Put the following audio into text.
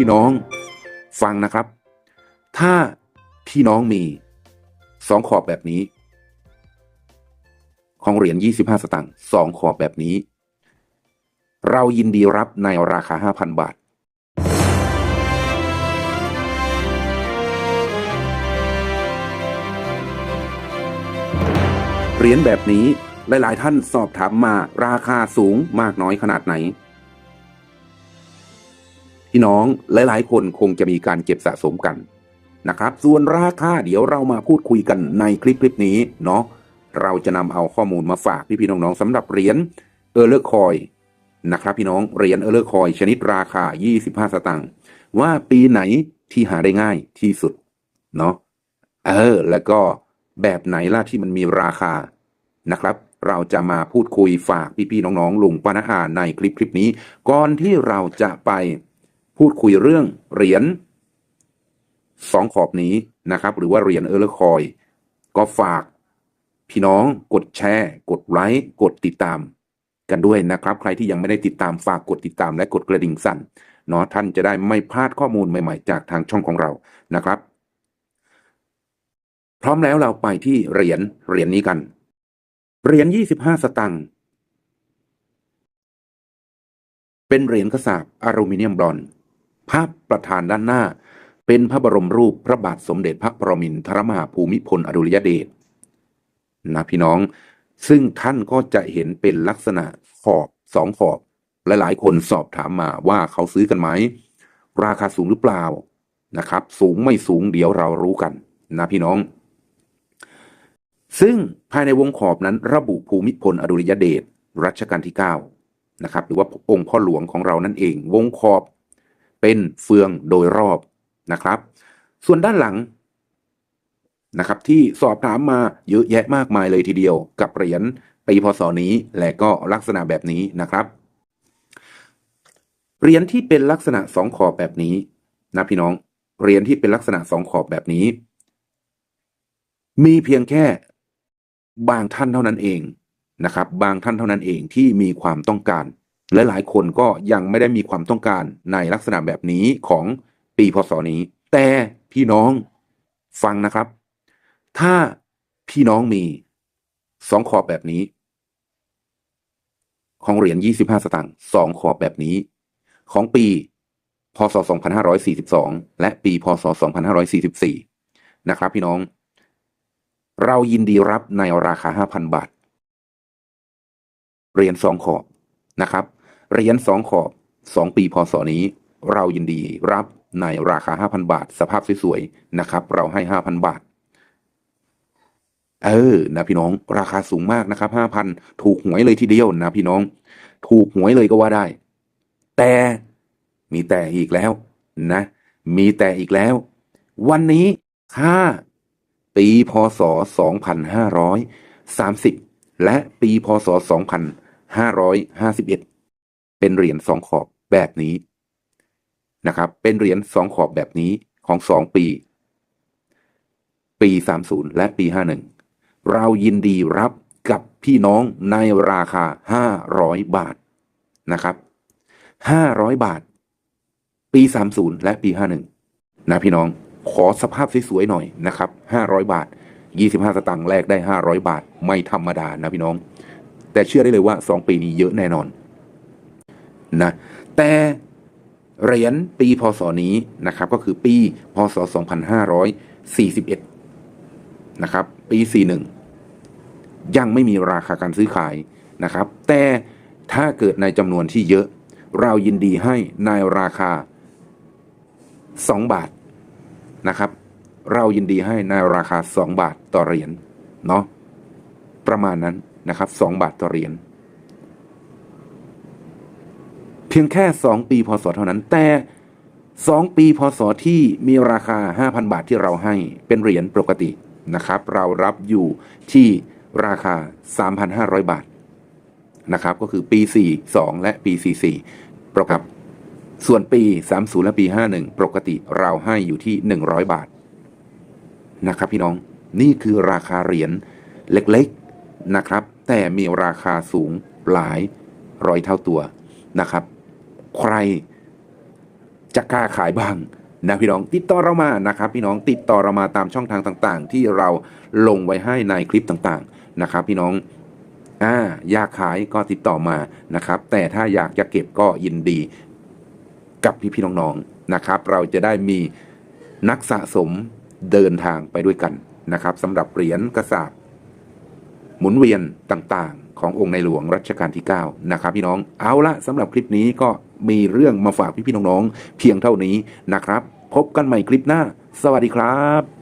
พี่น้องฟังนะครับ ถ้าพี่น้องมีสองขอบแบบนี้ ของเหรียญ 25 สตางค์สองขอบแบบนี้ เรายินดีรับในราคา 5,000 บาทเหรียญแบบนี้หลาย ๆ ท่านสอบถามมาราคาสูงมากน้อยขนาดไหน พี่น้องหลายๆ คนคงจะมีการเก็บสะสมกันนะครับ ส่วนราคาเดี๋ยวเรามาพูดคุยกันในคลิปคลิปนี้เนาะเราจะนำเอาข้อมูลมาฝากพี่ๆน้องๆสำหรับเหรียญเออร์เลอร์คอยนะครับพี่น้องเหรียญเออร์เลอร์คอยชนิดราคา 25 สตางค์ว่าปีไหนที่หาได้ง่ายที่สุดเนาะเออ แล้วก็แบบไหนล่ะที่มันมีราคานะครับ เราจะมาพูดคุยฝากพี่ๆน้องๆลุงป้านาอาในคลิปคลิปนี้ ก่อนที่เราจะไป พูดคุยเรื่องเหรียญสองขอบนี้นะครับ หรือว่าเหรียญเออร์เลคอย ก็ฝากพี่น้องกดแชร์ กดไลค์กดติดตามกันด้วยนะครับ ใครที่ยังไม่ได้ติดตามฝากกดติดตามและกดกระดิ่งสั่นเนาะท่านจะได้ไม่พลาดข้อมูลใหม่ๆ จากทางช่องของเรานะครับ พร้อมแล้วเราไปที่เหรียญเหรียญนี้กันเหรียญ25สตังค์เป็นเหรียญกระสาบอลูมิเนียมบลอนซ์ ภาพประธานด้านหน้า เป็นพระบรมรูปพระบาทสมเด็จพระปรมินทรมหาภูมิพลอดุลยเดชนะพี่น้อง ซึ่งท่านก็จะเห็นเป็นลักษณะขอบสองขอบหลายๆคนสอบถามมาว่าเขาซื้อกันไหม ราคาสูงหรือเปล่านะครับ สูงไม่สูงเดี๋ยวเรารู้กันนะพี่น้อง ซึ่งภายในวงขอบนั้นระบุภูมิพลอดุลยเดชรัชกาลที่9นะครับหรือว่าองค์พ่อหลวงของเรานั่นเอง วงขอบ เป็นเฟืองโดยรอบนะครับ ส่วนด้านหลังนะครับที่สอบถามมาเยอะแยะมากมายเลยทีเดียว กับเหรียญปีพศนี้และก็ลักษณะแบบนี้นะครับ เหรียญที่เป็นลักษณะสองขอบแบบนี้นะพี่น้องเหรียญที่เป็นลักษณะสองขอบแบบนี้ มีเพียงแค่บางท่านเท่านั้นเองนะครับ บางท่านเท่านั้นเองที่มีความต้องการ และหลายคนก็ยังไม่ได้มีความต้องการในลักษณะแบบนี้ของปีพศนี้ แต่พี่น้องฟังนะครับ ถ้าพี่น้องมีสองขอบแบบนี้ ของเหรียญ 25 สตางค์สองขอบแบบนี้ ของปีพศ 2542 และปีพศ 2544 นะครับพี่น้อง เรายินดีรับในราคา 5,000 บาท เหรียญสองขอบนะครับ เหรียญสองขอบสองปีพศนี้ เรายินดีรับในราคา 5,000 บาท สภาพสวยๆนะครับ เราให้ 5,000 บาท เออนะพี่น้อง ราคาสูงมากนะครับ 5,000 ถูกหวยเลยทีเดียวนะพี่น้อง ถูกหวยเลยก็ว่าได้ แต่มีแต่อีกแล้วนะ มีแต่อีกแล้ว วันนี้ค่าปีพศ 2530 และปีพศ 2551 เป็นเหรียญสองขอบแบบนี้นะครับ เป็นเหรียญสองขอบแบบนี้ของสองปี ปี 30 และปี 51 เรายินดีรับกับพี่น้องในราคา 500 บาทนะครับ 500 บาท ปี 30 และปี 51 นะพี่น้องขอสภาพสวยๆหน่อยนะครับ 500 บาท 25 สตางค์แรกได้ 500 บาท ไม่ธรรมดานะพี่น้อง แต่เชื่อได้เลยว่า 2 ปีนี้เยอะแน่นอน นะแต่เหรียญปีพศนี้นะครับก็คือปีพศ 2541 นะครับ ปี 41 ยังไม่มีราคาการซื้อขายนะครับ แต่ถ้าเกิดในจำนวนที่เยอะ เรายินดีให้ในราคา 2 บาทนะครับ เรายินดีให้ในราคา 2 บาทต่อเหรียญเนาะประมาณนั้นนะครับ 2 บาทต่อเหรียญเพียงแค่ 2 ปีพศเท่านั้น แต่ 2 ปีพศที่มีราคา 5,000 บาทที่เราให้เป็นเหรียญปกตินะครับ เรารับอยู่ที่ราคา 3,500 บาทนะครับ ก็คือปี 42 และปี 44ประกับส่วนปี 30 และปี 51 ปกติเราให้อยู่ที่ 100 บาทนะครับพี่น้องนี่คือราคาเหรียญเล็กๆนะครับ แต่มีราคาสูงหลายร้อยเท่าตัวนะครับ ใครจะกล้าขายบ้างนะพี่น้องติดต่อเรามานะครับ พี่น้องติดต่อเรามาตามช่องทางต่างๆ ที่เราลงไว้ให้ในคลิปต่างๆนะครับ พี่น้องอ่าอยากขายก็ติดต่อมานะครับ แต่ถ้าอยากจะเก็บก็ยินดีกับพี่ๆน้องๆนะครับ เราจะได้มีนักสะสมเดินทางไปด้วยกันนะครับสำหรับเหรียญกระสาบหมุนเวียนต่างๆ ขององค์ในหลวงรัชกาลที่ 9 นะครับ พี่น้องเอาละสำหรับคลิปนี้ก็ มีเรื่องมาฝากพี่ๆน้องๆเพียงเท่านี้นะครับ พบกันใหม่คลิปหน้า สวัสดีครับ